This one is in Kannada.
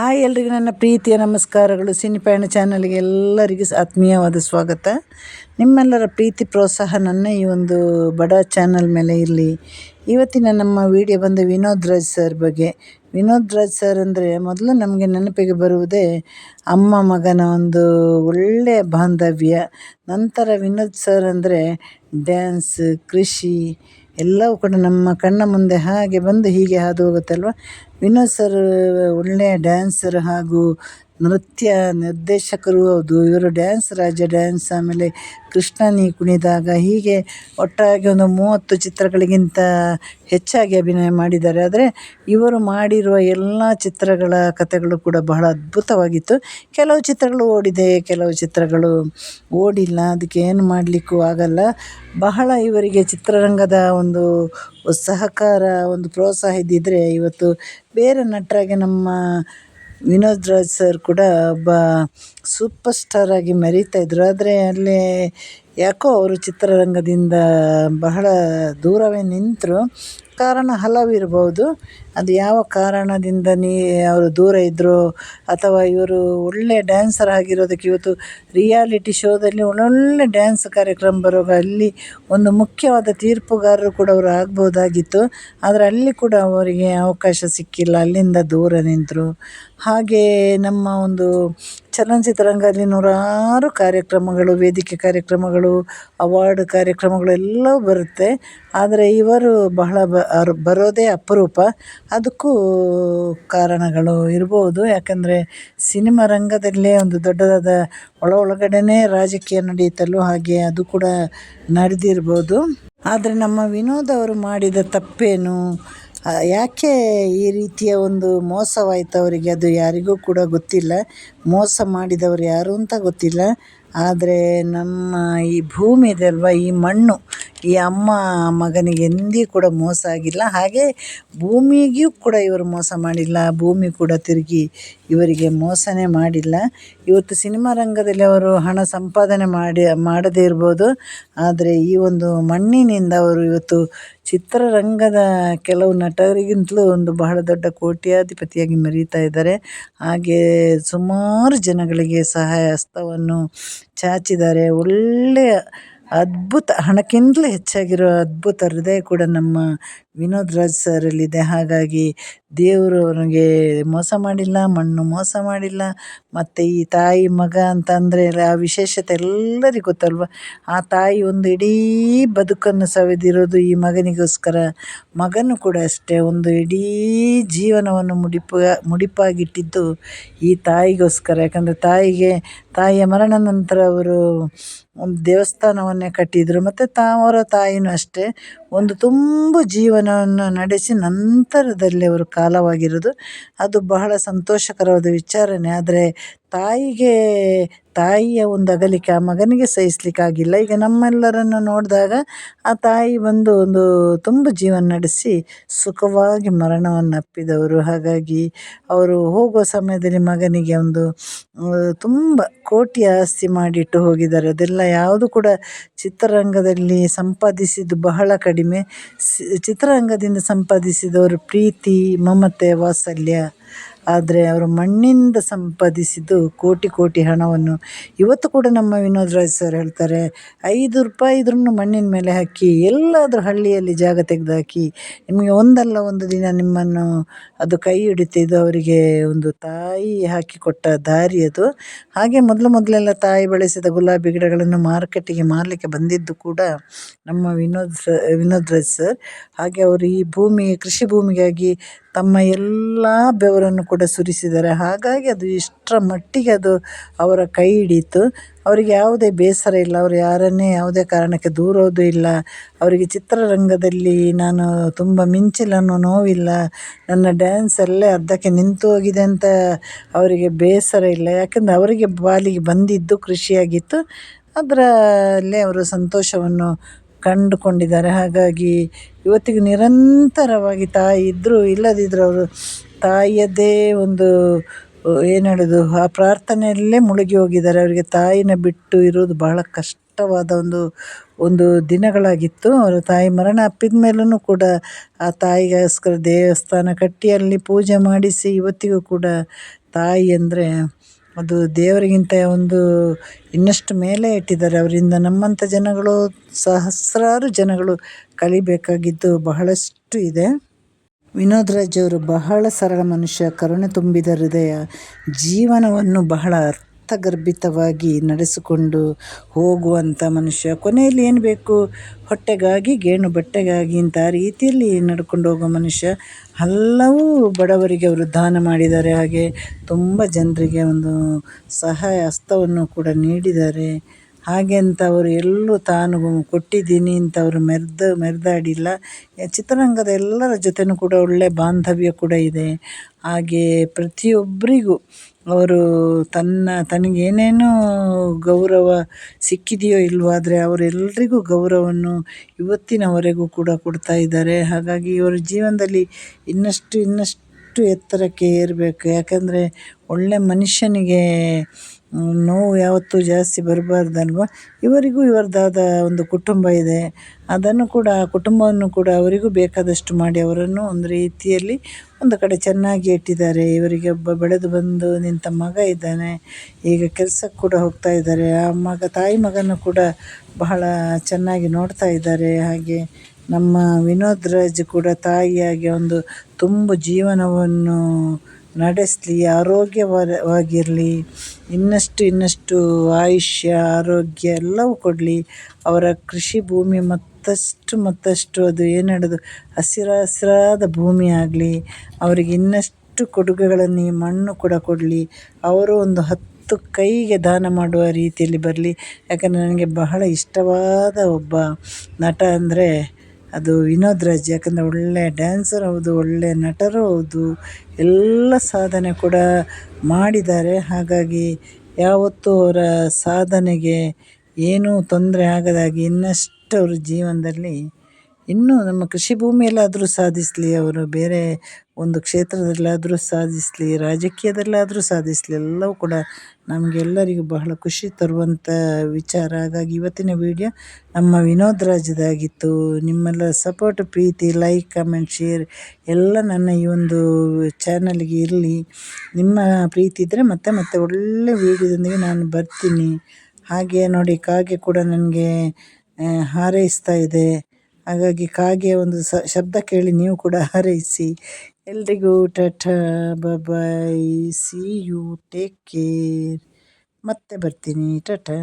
ಹಾಯ್ ಎಲ್ರಿಗೂ ನನ್ನ ಪ್ರೀತಿಯ ನಮಸ್ಕಾರಗಳು. ಸಿನಿಪಯಣ ಚಾನಲ್ಗೆ ಎಲ್ಲರಿಗೂ ಆತ್ಮೀಯವಾದ ಸ್ವಾಗತ. ನಿಮ್ಮೆಲ್ಲರ ಪ್ರೀತಿ ಪ್ರೋತ್ಸಾಹ ನನ್ನ ಈ ಒಂದು ಬಡ ಚಾನಲ್ ಮೇಲೆ ಇರಲಿ. ಇವತ್ತಿನ ನಮ್ಮ ವಿಡಿಯೋ ಬಂದು ವಿನೋದ್ ರಾಜ್ ಸರ್ ಬಗ್ಗೆ. ವಿನೋದ್ ರಾಜ್ ಸರ್ ಅಂದರೆ ಮೊದಲು ನಮಗೆ ನೆನಪಿಗೆ ಬರುವುದೇ ಅಮ್ಮ ಮಗನ ಒಂದು ಒಳ್ಳೆಯ ಬಾಂಧವ್ಯ. ನಂತರ ವಿನೋದ್ ಸರ್ ಅಂದರೆ ಡ್ಯಾನ್ಸ್, ಕೃಷಿ ಎಲ್ಲವೂ ಕೂಡ ನಮ್ಮ ಕಣ್ಣ ಮುಂದೆ ಹಾಗೆ ಬಂದು ಹೀಗೆ ಹಾದು ಹೋಗುತ್ತಲ್ವ? ವಿನೋದ್ ಸರ್ ಒಳ್ಳೆಯ ಡ್ಯಾನ್ಸರ್ ಹಾಗೂ ನೃತ್ಯ ನಿರ್ದೇಶಕರು ಹೌದು ಇವರು ಡ್ಯಾನ್ಸ್ ರಾಜ ಡ್ಯಾನ್ಸ್ ಆಮೇಲೆ ಕೃಷ್ಣ ನೀ ಕುಣಿದಾಗ ಹೀಗೆ ಒಟ್ಟಾಗಿ ಒಂದು ಮೂವತ್ತು ಚಿತ್ರಗಳಿಗಿಂತ ಹೆಚ್ಚಾಗಿ ಅಭಿನಯ ಮಾಡಿದ್ದಾರೆ. ಆದರೆ ಇವರು ಮಾಡಿರುವ ಎಲ್ಲ ಚಿತ್ರಗಳ ಕಥೆಗಳು ಕೂಡ ಬಹಳ ಅದ್ಭುತವಾಗಿತ್ತು. ಕೆಲವು ಚಿತ್ರಗಳು ಓಡಿದೆ, ಕೆಲವು ಚಿತ್ರಗಳು ಓಡಿಲ್ಲ, ಅದಕ್ಕೆ ಏನು ಮಾಡಲಿಕ್ಕೂ ಆಗಲ್ಲ. ಬಹಳ ಇವರಿಗೆ ಚಿತ್ರರಂಗದ ಒಂದು ಸಹಕಾರ, ಒಂದು ಪ್ರೋತ್ಸಾಹ ಇದ್ದಿದ್ದರೆ ಇವತ್ತು ಬೇರೆ ನಟರಾಗಿ ನಮ್ಮ ವಿನೋದ್ ರಾಜ್ ಸರ್ ಕೂಡ ಒಬ್ಬ ಸೂಪರ್ ಸ್ಟಾರ್ ಆಗಿ ಮೆರೀತಾ ಇದ್ದರು ಆದರೆ ಅಲ್ಲಿ ಯಾಕೋ ಅವರು ಚಿತ್ರರಂಗದಿಂದ ಬಹಳ ದೂರವೇ ನಿಂತರು. ಕಾರಣ ಹಲವು ಇರ್ಬೋದು. ಅದು ಯಾವ ಕಾರಣದಿಂದ ನೀ ಅವರು ದೂರ ಇದ್ದರು ಅಥವಾ ಇವರು ಒಳ್ಳೆಯ ಡ್ಯಾನ್ಸರ್ ಆಗಿರೋದಕ್ಕೆ ಇವತ್ತು ರಿಯಾಲಿಟಿ ಶೋದಲ್ಲಿ ಒಳ್ಳೊಳ್ಳೆ ಡ್ಯಾನ್ಸ್ ಕಾರ್ಯಕ್ರಮ ಬರುವಾಗ ಅಲ್ಲಿ ಒಂದು ಮುಖ್ಯವಾದ ತೀರ್ಪುಗಾರರು ಕೂಡ ಅವರು ಆಗ್ಬೋದಾಗಿತ್ತು. ಆದರೆ ಅಲ್ಲಿ ಕೂಡ ಅವರಿಗೆ ಅವಕಾಶ ಸಿಕ್ಕಿಲ್ಲ. ಅಲ್ಲಿಂದ ದೂರ ನಿಂತರು. ಹಾಗೇ ನಮ್ಮ ಒಂದು ಚಲನಚಿತ್ರರಂಗದಲ್ಲಿ ನೂರಾರು ಕಾರ್ಯಕ್ರಮಗಳು, ವೇದಿಕೆ ಕಾರ್ಯಕ್ರಮಗಳು, ಅವಾರ್ಡ್ ಕಾರ್ಯಕ್ರಮಗಳು ಎಲ್ಲವೂ ಬರುತ್ತೆ. ಆದರೆ ಇವರು ಬಹಳ ಬರೋದೇ ಅಪರೂಪ. ಅದಕ್ಕೂ ಕಾರಣಗಳು ಇರ್ಬೋದು. ಯಾಕಂದರೆ ಸಿನಿಮಾ ರಂಗದಲ್ಲೇ ಒಂದು ದೊಡ್ಡದಾದ ಒಳ ಒಳಗಡೆನೇ ರಾಜಕೀಯ ನಡೆಯುತ್ತಲ್ಲೋ ಹಾಗೆ ಅದು ಕೂಡ ನಡೆದಿರ್ಬೋದು. ಆದರೆ ನಮ್ಮ ವಿನೋದ್ ಅವರು ಮಾಡಿದ ತಪ್ಪೇನು? ಯಾಕೆ ಈ ರೀತಿಯ ಒಂದು ಮೋಸವಾಯಿತು ಅವರಿಗೆ? ಅದು ಯಾರಿಗೂ ಕೂಡ ಗೊತ್ತಿಲ್ಲ. ಮೋಸ ಮಾಡಿದವರು ಯಾರು ಅಂತ ಗೊತ್ತಿಲ್ಲ. ಆದರೆ ನಮ್ಮ ಈ ಭೂಮಿ ಇದೆ ಅಲ್ವಾ ಈ ಮಣ್ಣು? ಈ ಅಮ್ಮ ಮಗನಿಗೆ ಎಂದಿಗೂ ಕೂಡ ಮೋಸ ಆಗಿಲ್ಲ. ಹಾಗೆ ಭೂಮಿಗೂ ಕೂಡ ಇವರು ಮೋಸ ಮಾಡಿಲ್ಲ. ಭೂಮಿ ಕೂಡ ತಿರುಗಿ ಇವರಿಗೆ ಮೋಸನೇ ಮಾಡಿಲ್ಲ. ಇವತ್ತು ಸಿನಿಮಾ ರಂಗದಲ್ಲಿ ಅವರು ಹಣ ಸಂಪಾದನೆ ಮಾಡಿ, ಮಾಡದೇ ಇರ್ಬೋದು. ಆದರೆ ಈ ಒಂದು ಮಣ್ಣಿನಿಂದ ಅವರು ಇವತ್ತು ಚಿತ್ರರಂಗದ ಕೆಲವು ನಟರಿಗಿಂತಲೂ ಒಂದು ಬಹಳ ದೊಡ್ಡ ಕೋಟ್ಯಾಧಿಪತಿಯಾಗಿ ಮೆರೀತಾ ಇದ್ದಾರೆ. ಹಾಗೆ ಸುಮಾರು ಜನಗಳಿಗೆ ಸಹಾಯ ಹಸ್ತವನ್ನು ಚಾಚಿದ್ದಾರೆ. ಒಳ್ಳೆಯ ಅದ್ಭುತ ಹಣಕ್ಕಿಂತಲೂ ಹೆಚ್ಚಾಗಿರೋ ಅದ್ಭುತ ಹೃದಯ ಕೂಡ ನಮ್ಮ ವಿನೋದ್ ರಾಜ್ ಸರಲ್ಲಿದೆ ಹಾಗಾಗಿ ದೇವರು ಅವನಿಗೆ ಮೋಸ ಮಾಡಿಲ್ಲ, ಮಣ್ಣು ಮೋಸ ಮಾಡಿಲ್ಲ, ಮತ್ತು ಈ ತಾಯಿ ಮಗ ಅಂತಂದರೆ ಆ ವಿಶೇಷತೆ ಎಲ್ಲರಿಗೂ ಗೊತ್ತಲ್ವ? ಆ ತಾಯಿ ಒಂದು ಇಡೀ ಬದುಕನ್ನು ಸವೆದಿರೋದು ಈ ಮಗನಿಗೋಸ್ಕರ. ಮಗನು ಕೂಡ ಅಷ್ಟೇ, ಒಂದು ಇಡೀ ಜೀವನವನ್ನು ಮುಡಿಪು, ಮುಡಿಪಾಗಿಟ್ಟಿದ್ದು ಈ ತಾಯಿಗೋಸ್ಕರ. ಯಾಕಂದರೆ ತಾಯಿಗೆ, ತಾಯಿಯ ಮರಣ ನಂತರ ಅವರು ಒಂದು ದೇವಸ್ಥಾನವನ್ನೇ ಕಟ್ಟಿದರು. ಮತ್ತು ತಾವರ ತಾಯಿನೂ ಅಷ್ಟೇ. ಒಂದು ತುಂಬು ಜೀವನವನ್ನು ನಡೆಸಿ ನಂತರದಲ್ಲಿ ಅವರು ಕಾಲವಾಗಿರೋದು. ಅದು ಬಹಳ ಸಂತೋಷಕರವಾದ ವಿಚಾರನೇ ಆದರೆ ತಾಯಿಗೆ ತಾಯಿಯ ಒಂದು ಅಗಲಿಕೆ, ಆ ಮಗನಿಗೆ ಸಹಿಸಲಿಕ್ಕಾಗಿಲ್ಲ. ಈಗ ನಮ್ಮೆಲ್ಲರನ್ನು ನೋಡಿದಾಗ ಆ ತಾಯಿ ಬಂದು ಒಂದು ತುಂಬ ಜೀವನ ನಡೆಸಿ ಸುಖವಾಗಿ ಮರಣವನ್ನು ಅಪ್ಪಿದವರು. ಹಾಗಾಗಿ ಅವರು ಹೋಗುವ ಸಮಯದಲ್ಲಿ ಮಗನಿಗೆ ಒಂದು ತುಂಬ ಕೋಟಿ ಆಸ್ತಿ ಮಾಡಿಟ್ಟು ಹೋಗಿದ್ದಾರೆ. ಅದೆಲ್ಲ ಯಾವುದು ಕೂಡ ಚಿತ್ರರಂಗದಲ್ಲಿ ಸಂಪಾದಿಸಿದ್ದು ಬಹಳ ಕಡಿಮೆ. ಚಿತ್ರರಂಗದಿಂದ ಸಂಪಾದಿಸಿದವರು ಪ್ರೀತಿ, ಮಮತೆ, ವಾತ್ಸಲ್ಯ. ಆದರೆ ಅವರು ಮಣ್ಣಿಂದ ಸಂಪಾದಿಸಿದ್ದು ಕೋಟಿ ಕೋಟಿ ಹಣವನ್ನು. ಇವತ್ತು ಕೂಡ ನಮ್ಮ ವಿನೋದ್ ರಾಜ್ ಸರ್ ಹೇಳ್ತಾರೆ, ಐದು ರೂಪಾಯಿ ಇದ್ರೂ ಮಣ್ಣಿನ ಮೇಲೆ ಹಾಕಿ, ಎಲ್ಲಾದರೂ ಹಳ್ಳಿಯಲ್ಲಿ ಜಾಗ ತೆಗೆದಾಕಿ, ನಿಮಗೆ ಒಂದಲ್ಲ ಒಂದು ದಿನ ನಿಮ್ಮನ್ನು ಅದು ಕೈ ಹಿಡಿತಿದ್ದು ಅವರಿಗೆ ಒಂದು ತಾಯಿ ಹಾಕಿಕೊಟ್ಟ ದಾರಿ ಅದು. ಹಾಗೆ ಮೊದಲು ಮೊದಲೆಲ್ಲ ತಾಯಿ ಬೆಳೆಸಿದ ಗುಲಾಬಿ ಗಿಡಗಳನ್ನು ಮಾರುಕಟ್ಟೆಗೆ ಮಾರಲಿಕ್ಕೆ ಬಂದಿದ್ದು ಕೂಡ ನಮ್ಮ ವಿನೋದ್ ವಿನೋದ್ ರಾಜ್ ಸರ್. ಹಾಗೆ ಅವರು ಈ ಭೂಮಿ ಕೃಷಿ ಭೂಮಿಗಾಗಿ ತಮ್ಮ ಎಲ್ಲ ಬೆವರನ್ನು ಕೂಡ ಸುರಿಸಿದ್ದಾರೆ. ಹಾಗಾಗಿ ಅದು ಇಷ್ಟರ ಮಟ್ಟಿಗೆ ಅದು ಅವರ ಕೈ ಹಿಡಿತು ಅವರಿಗೆ ಯಾವುದೇ ಬೇಸರ ಇಲ್ಲ. ಅವರು ಯಾರನ್ನೇ ಯಾವುದೇ ಕಾರಣಕ್ಕೆ ದೂರೋದು ಇಲ್ಲ. ಅವರಿಗೆ ಚಿತ್ರರಂಗದಲ್ಲಿ ನಾನು ತುಂಬ ಮಿಂಚಿಲ್ಲ ಅನ್ನೋ ನೋವಿಲ್ಲ. ನನ್ನ ಡ್ಯಾನ್ಸ್ ಅಲ್ಲೇ ಅರ್ಧಕ್ಕೆ ನಿಂತು ಹೋಗಿದೆ ಅಂತ ಅವರಿಗೆ ಬೇಸರ ಇಲ್ಲ. ಯಾಕಂದರೆ ಅವರಿಗೆ ಬಾಲಿಗೆ ಬಂದಿದ್ದು ಕೃಷಿಯಾಗಿತ್ತು ಅದರಲ್ಲೇ ಅವರು ಸಂತೋಷವನ್ನು ಕಂಡುಕೊಂಡಿದ್ದಾರೆ. ಹಾಗಾಗಿ ಇವತ್ತಿಗೂ ನಿರಂತರವಾಗಿ ತಾಯಿ ಇದ್ದರೂ ಇಲ್ಲದಿದ್ದರೂ ಅವರು ತಾಯಿಯದ್ದೇ ಒಂದು ಏನು ಹೇಳೋದು, ಆ ಪ್ರಾರ್ಥನೆಯಲ್ಲೇ ಮುಳುಗಿ ಹೋಗಿದ್ದಾರೆ. ಅವರಿಗೆ ತಾಯಿನ ಬಿಟ್ಟು ಇರೋದು ಬಹಳ ಕಷ್ಟವಾದ ಒಂದು ಒಂದು ದಿನಗಳಾಗಿತ್ತು. ಅವರು ತಾಯಿ ಮರಣ ಅಪ್ಪಿದ ಮೇಲೂ ಕೂಡ ಆ ತಾಯಿಗೋಸ್ಕರ ದೇವಸ್ಥಾನ ಕಟ್ಟಿ ಅಲ್ಲಿ ಪೂಜೆ ಮಾಡಿಸಿ ಇವತ್ತಿಗೂ ಕೂಡ ತಾಯಿ ಅಂದರೆ ಅದು ದೇವರಿಗಿಂತ ಒಂದು ಇನ್ನಷ್ಟು ಮೇಲೆ ಇಟ್ಟಿದ್ದಾರೆ. ಅವರಿಂದ ನಮ್ಮಂಥ ಜನಗಳು, ಸಹಸ್ರಾರು ಜನಗಳು ಕಲಿಬೇಕಾಗಿದ್ದು ಬಹಳಷ್ಟು ಇದೆ. ವಿನೋದ್ ರಾಜ್ ಅವರು ಬಹಳ ಸರಳ ಮನುಷ್ಯ, ಕರುಣೆ ತುಂಬಿದ ಹೃದಯ, ಜೀವನವನ್ನು ಬಹಳ ಅರ್ಥಗರ್ಭಿತವಾಗಿ ನಡೆಸಿಕೊಂಡು ಹೋಗುವಂಥ ಮನುಷ್ಯ. ಕೊನೆಯಲ್ಲಿ ಏನು ಬೇಕು? ಹೊಟ್ಟೆಗಾಗಿ, ಗೇಣು ಬಟ್ಟೆಗಾಗಿ ಇಂಥ ರೀತಿಯಲ್ಲಿ ನಡ್ಕೊಂಡು ಹೋಗೋ ಮನುಷ್ಯ. ಹಲವು ಬಡವರಿಗೆ ಅವರು ದಾನ ಮಾಡಿದ್ದಾರೆ. ಹಾಗೆ ತುಂಬ ಜನರಿಗೆ ಒಂದು ಸಹಾಯ ಹಸ್ತವನ್ನು ಕೂಡ ನೀಡಿದ್ದಾರೆ. ಹಾಗೆ ಅಂತ ಅವರು ಎಲ್ಲೂ ತಾನು ಕೊಟ್ಟಿದ್ದೀನಿ ಅಂತ ಅವರು ಮೆರೆದು, ಮೆರೆದಾಡಿಲ್ಲ. ಚಿತ್ರರಂಗದ ಎಲ್ಲರ ಜೊತೆಯೂ ಕೂಡ ಒಳ್ಳೆಯ ಬಾಂಧವ್ಯ ಕೂಡ ಇದೆ. ಹಾಗೆ ಪ್ರತಿಯೊಬ್ಬರಿಗೂ ಅವರು ತನ್ನ ತನಗೇನೇನು ಗೌರವ ಸಿಕ್ಕಿದೆಯೋ ಇಲ್ಲವೋ ಆದರೆ ಅವರೆಲ್ಲರಿಗೂ ಗೌರವವನ್ನು ಇವತ್ತಿನವರೆಗೂ ಕೂಡ ಕೊಡ್ತಾ ಇದ್ದಾರೆ. ಹಾಗಾಗಿ ಇವರ ಜೀವನದಲ್ಲಿ ಇನ್ನಷ್ಟು ಇನ್ನಷ್ಟು ಎತ್ತರಕ್ಕೆ ಏರಬೇಕು. ಯಾಕಂದರೆ ಒಳ್ಳೆಯ ಮನುಷ್ಯನಿಗೆ ನೋವು ಯಾವತ್ತೂ ಜಾಸ್ತಿ ಬರಬಾರ್ದಲ್ವ? ಇವರಿಗೂ ಇವರದಾದ ಒಂದು ಕುಟುಂಬ ಇದೆ. ಅದನ್ನು ಕೂಡ ಕುಟುಂಬವನ್ನು ಕೂಡ ಅವರಿಗೂ ಬೇಕಾದಷ್ಟು ಮಾಡಿ ಅವರನ್ನು ಒಂದು ರೀತಿಯಲ್ಲಿ ಒಂದು ಕಡೆ ಚೆನ್ನಾಗಿ ಇಟ್ಟಿದ್ದಾರೆ. ಇವರಿಗೆ ಒಬ್ಬ ಬೆಳೆದು ಬಂದು ನಿಂತ ಮಗ ಇದ್ದಾನೆ. ಈಗ ಕೆಲ್ಸಕ್ಕೆ ಕೂಡ ಹೋಗ್ತಾ ಇದ್ದಾರೆ. ಆ ಮಗ, ತಾಯಿ ಮಗನೂ ಕೂಡ ಬಹಳ ಚೆನ್ನಾಗಿ ನೋಡ್ತಾ ಇದ್ದಾರೆ. ಹಾಗೆ ನಮ್ಮ ವಿನೋದ್ ರಾಜ್ ಕೂಡ ತಾಯಿಯಾಗಿ ಒಂದು ತುಂಬ ಜೀವನವನ್ನು ನಡೆಸಲಿ, ಆರೋಗ್ಯವಾಗಿರಲಿ, ಇನ್ನಷ್ಟು ಇನ್ನಷ್ಟು ಆಯುಷ್ಯ, ಆರೋಗ್ಯ ಎಲ್ಲವೂ ಕೊಡಲಿ. ಅವರ ಕೃಷಿ ಭೂಮಿ ಮತ್ತಷ್ಟು ಮತ್ತಷ್ಟು ಅದು ಏನು ಹೇಳೋದು ಹಸಿರು ಹಸಿರಾದ ಭೂಮಿ ಆಗಲಿ, ಅವರಿಗೆ ಇನ್ನಷ್ಟು ಕೊಡುಗೆಗಳನ್ನು ಈ ಮಣ್ಣು ಕೂಡ ಕೊಡಲಿ. ಅವರು ಒಂದು ಹತ್ತು ಕೈಗೆ ದಾನ ಮಾಡುವ ರೀತಿಯಲ್ಲಿ ಬರಲಿ. ಯಾಕಂದರೆ ನನಗೆ ಬಹಳ ಇಷ್ಟವಾದ ಒಬ್ಬ ನಟ ಅಂದರೆ ಅದು ವಿನೋದ್ ರಾಜ್, ಯಾಕಂದರೆ ಒಳ್ಳೆಯ ಡ್ಯಾನ್ಸರ್ ಹೌದು ಒಳ್ಳೆಯ ನಟರು ಹೌದು, ಎಲ್ಲ ಸಾಧನೆ ಕೂಡ ಮಾಡಿದ್ದಾರೆ. ಹಾಗಾಗಿ ಯಾವತ್ತೂ ಅವರ ಸಾಧನೆಗೆ ಏನೂ ತೊಂದರೆ ಆಗದಾಗೆ ಇನ್ನಷ್ಟು ಅವ್ರ ಜೀವನದಲ್ಲಿ ಇನ್ನೂ ನಮ್ಮ ಕೃಷಿ ಭೂಮಿಯಲ್ಲಾದರೂ ಸಾಧಿಸಲಿ ಅವರು, ಬೇರೆ ಒಂದು ಕ್ಷೇತ್ರದಲ್ಲಾದರೂ ಸಾಧಿಸಲಿ, ರಾಜಕೀಯದಲ್ಲಾದರೂ ಸಾಧಿಸಲಿ, ಎಲ್ಲವೂ ಕೂಡ ನಮಗೆಲ್ಲರಿಗೂ ಬಹಳ ಖುಷಿ ತರುವಂಥ ವಿಚಾರ. ಹಾಗಾಗಿ ಇವತ್ತಿನ ವಿಡಿಯೋ ನಮ್ಮ ವಿನೋದ್ ರಾಜ್ಯದಾಗಿತ್ತು ನಿಮ್ಮೆಲ್ಲ ಸಪೋರ್ಟ್ ಪ್ರೀತಿ ಲೈಕ್ ಕಮೆಂಟ್ ಶೇರ್ ಎಲ್ಲ ನನ್ನ ಈ ಒಂದು ಚಾನಲ್ಗೆ ಇರಲಿ. ನಿಮ್ಮ ಪ್ರೀತಿ ಇದ್ದರೆ ಮತ್ತೆ ಮತ್ತೆ ಒಳ್ಳೆ ವಿಡಿಯೋದೊಂದಿಗೆ ನಾನು ಬರ್ತೀನಿ. ಹಾಗೆ ನೋಡಿ ಕಾಗೆ ಕೂಡ ನನಗೆ ಹಾರೈಸ್ತಾ ಇದೆ. ಹಾಗಾಗಿ ಕಾಗೆಯ ಒಂದು ಸ, ಶಬ್ದ ಕೇಳಿ ನೀವು ಕೂಡ ಹಾರೈಸಿ. ಎಲ್ರಿಗೂ tata bye bye see you take care ಮತ್ತೆ ಬರ್ತೀನಿ. ಟಾಟಾ.